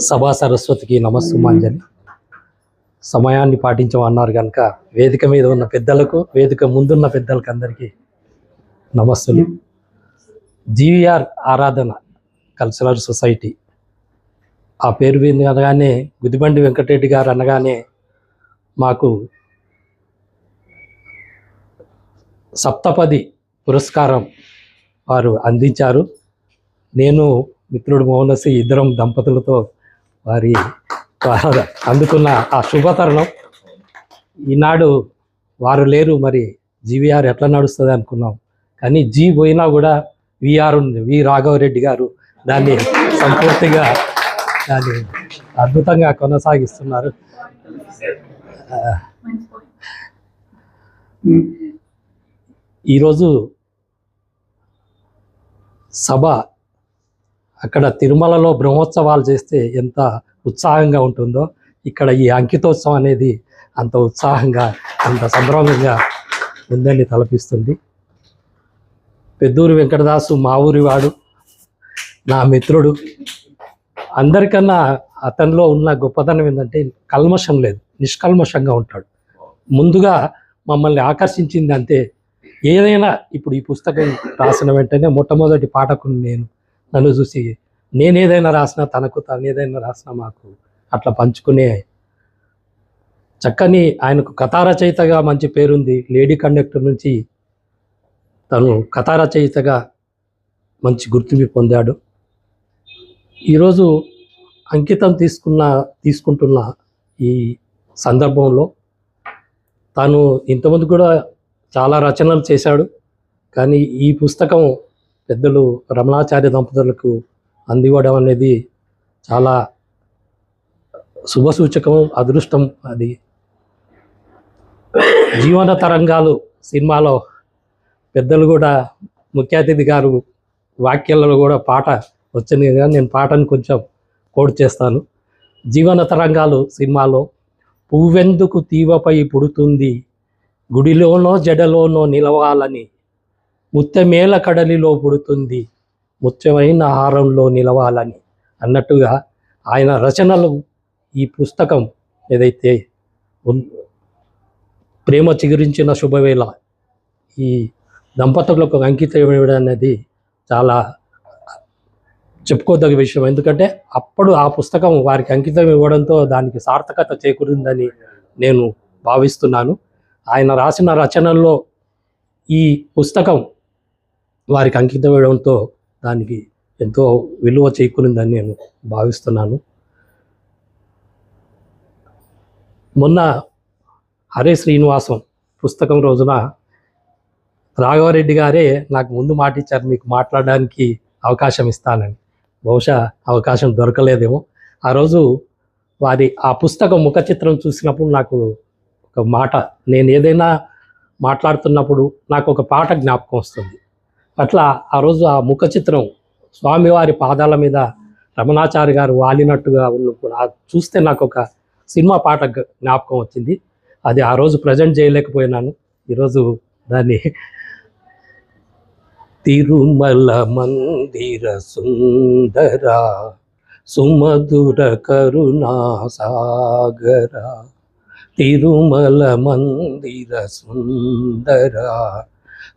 సభా సరస్వతికి నమస్సుమాంజలి సమయాన్ని పాటించమన్నారు కనుక వేదిక మీద ఉన్న పెద్దలకు వేదిక ముందున్న పెద్దలకు అందరికీ నమస్సులు. GVR Aradhana cultural society. ఆ పేరు విని అనగానే గుదిబండి వెంకటరెడ్డి గారు అనగానే మాకు సప్తపది పురస్కారం వారు అందించారు. నేను మిత్రుడు మౌనసి ఇద్దరం దంపతులతో వారి అందుకున్న ఆ శుభతరుణం. ఈనాడు వారు లేరు మరి జీవీఆర్ ఎట్లా నడుస్తుంది అనుకున్నాం. కానీ జీ పోయినా కూడా విఆర్ వి రాఘవరెడ్డి గారు దాన్ని సంపూర్తిగా దాన్ని అద్భుతంగా కొనసాగిస్తున్నారు. ఈరోజు సభ అక్కడ తిరుమలలో బ్రహ్మోత్సవాలు చేస్తే ఎంత ఉత్సాహంగా ఉంటుందో ఇక్కడ ఈ అంకితోత్సవం అనేది అంత ఉత్సాహంగా అంత సంభ్రమంగా ఉందని తలపిస్తుంది. పెద్దూరు వెంకటదాసు మా ఊరివాడు నా మిత్రుడు. అందరికన్నా అతనిలో ఉన్న గొప్పతనం ఏంటంటే కల్మషం లేదు నిష్కల్మషంగా ఉంటాడు. ముందుగా మమ్మల్ని ఆకర్షించింది అంతే ఏదైనా ఇప్పుడు ఈ పుస్తకం రాసిన వెంటనే మొట్టమొదటి పాఠకుని నేను. నన్ను చూసి నేనేదైనా రాసినా తనకు తను ఏదైనా రాసినా మాకు అట్లా పంచుకునే చక్కని ఆయనకు కథారచయితగా మంచి పేరుంది. లేడీ కండక్టర్ నుంచి తను కథారచయితగా మంచి గుర్తింపు పొందాడు. ఈరోజు అంకితం తీసుకున్న తీసుకుంటున్న ఈ సందర్భంలో తాను ఇంతకుముందు కూడా చాలా రచనలు చేశాడు. కానీ ఈ పుస్తకం పెద్దలు రమణాచార్య దంపతులకు అందివ్వడం అనేది చాలా శుభసూచకం అదృష్టం అది. జీవన తరంగాలు సినిమాలో పెద్దలు కూడా ముఖ్య అతిథి గారు వాక్యాలలో కూడా పాట వచ్చింది కదా నేను పాటను కొంచెం కోడ్ చేస్తాను. జీవన తరంగాలు సినిమాలో పువ్వెందుకు తీవపై పుడుతుంది? గుడిలోనో జడలోనో నిలవాలని ముత్యమేల కడలిలో పుడుతుంది. ముత్యమైన ఆహారంలో నిలవాలని. అన్నట్టుగా ఆయన రచనలు ఈ పుస్తకం ఏదైతే ప్రేమ చిగురించిన శుభవేళ ఈ దంపతులకు అంకితం ఇవ్వడం అనేది చాలా చెప్పుకోదగ్గ విషయం. ఎందుకంటే అప్పుడు ఆ పుస్తకం వారికి అంకితం ఇవ్వడంతో దానికి సార్థకత చేకూరిందని నేను భావిస్తున్నాను. ఆయన రాసిన రచనల్లో ఈ పుస్తకం వారికి అంకితం వేయడంతో దానికి ఎంతో విలువ చేకూరిందని నేను భావిస్తున్నాను. మొన్న హరే శ్రీనివాసం పుస్తకం రోజున రాఘవరెడ్డి గారే నాకు ముందు మాట ఇచ్చారు మీకు మాట్లాడడానికి అవకాశం ఇస్తానని. బహుశా అవకాశం దొరకలేదేమో. ఆ రోజు వారి ఆ పుస్తకం ముఖ చిత్రం చూసినప్పుడు నాకు ఒక మాట నేను ఏదైనా మాట్లాడుతున్నప్పుడు నాకు ఒక పాట జ్ఞాపకం వస్తుంది. అట్లా ఆ రోజు ఆ ముఖ చిత్రం స్వామివారి పాదాల మీద రమణాచారి గారు వాలినట్టుగా ఉన్నప్పుడు చూస్తే నాకు ఒక సినిమా పాట జ్ఞాపకం వచ్చింది. అది ఆ రోజు ప్రజెంట్ చేయలేకపోయినాను. ఈరోజు దాన్ని తిరుమల మందిర సుందర సుమధుర కరుణాసాగర తిరుమల మందిర సుందర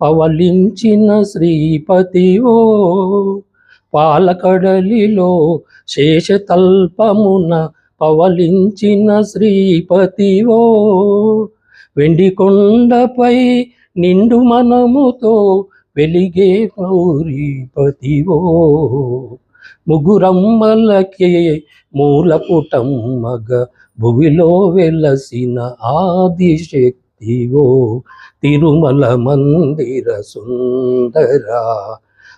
పవలించిన శ్రీపతివో పాలకడలిలో శేషతల్పమున పవలించిన శ్రీపతివో వెండి కొండపై నిండు మనముతో వెలిగే గౌరీపతివో ముగురమ్మలకే మూలపుటమ్మగ భువిలో వెలసిన ఆదిశక్తివో తిరుమల మందిర సుందర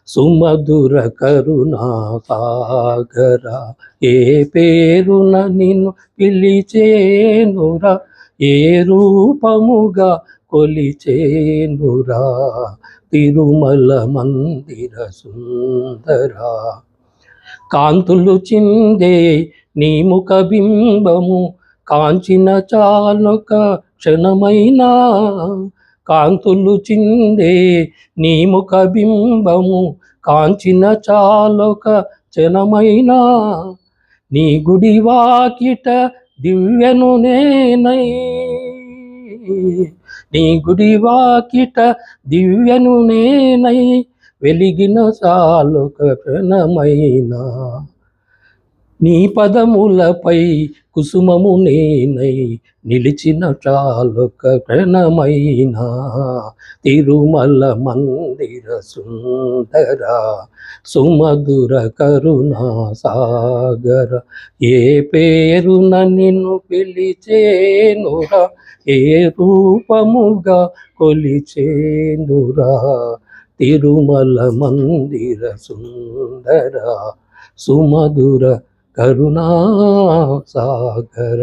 సుమధుర కరుణా సాగర ఏ పేరున నిన్ను పిలిచేనురా ఏ రూపముగా కొలిచేనురా. తిరుమల మందిర సుందరా కాంతులు చిందే నీ ముఖ బింబము కాంచిన చాలుక క్షణమైనా కాంతులు చిందే నీ ముఖ బింబము కాంచిన చాలొక క్షణమైనా. నీ గుడి వాకిట దివ్యను నేనై. నీ గుడి వాకిట దివ్యను నేనై. వెలిగిన చాలొక క్షణమైనా. నీ పదములపై కుసుమము నేనై నిలిచిన చాలొక క్షణమైనా. తిరుమల మందిర సుందర సుమధుర కరుణా సాగర. ఏ పేరున నిన్ను పిలిచేనురా ఏ రూపముగా కొలిచేనురా. తిరుమల మందిర సుందర సుమధుర करुणा सागर।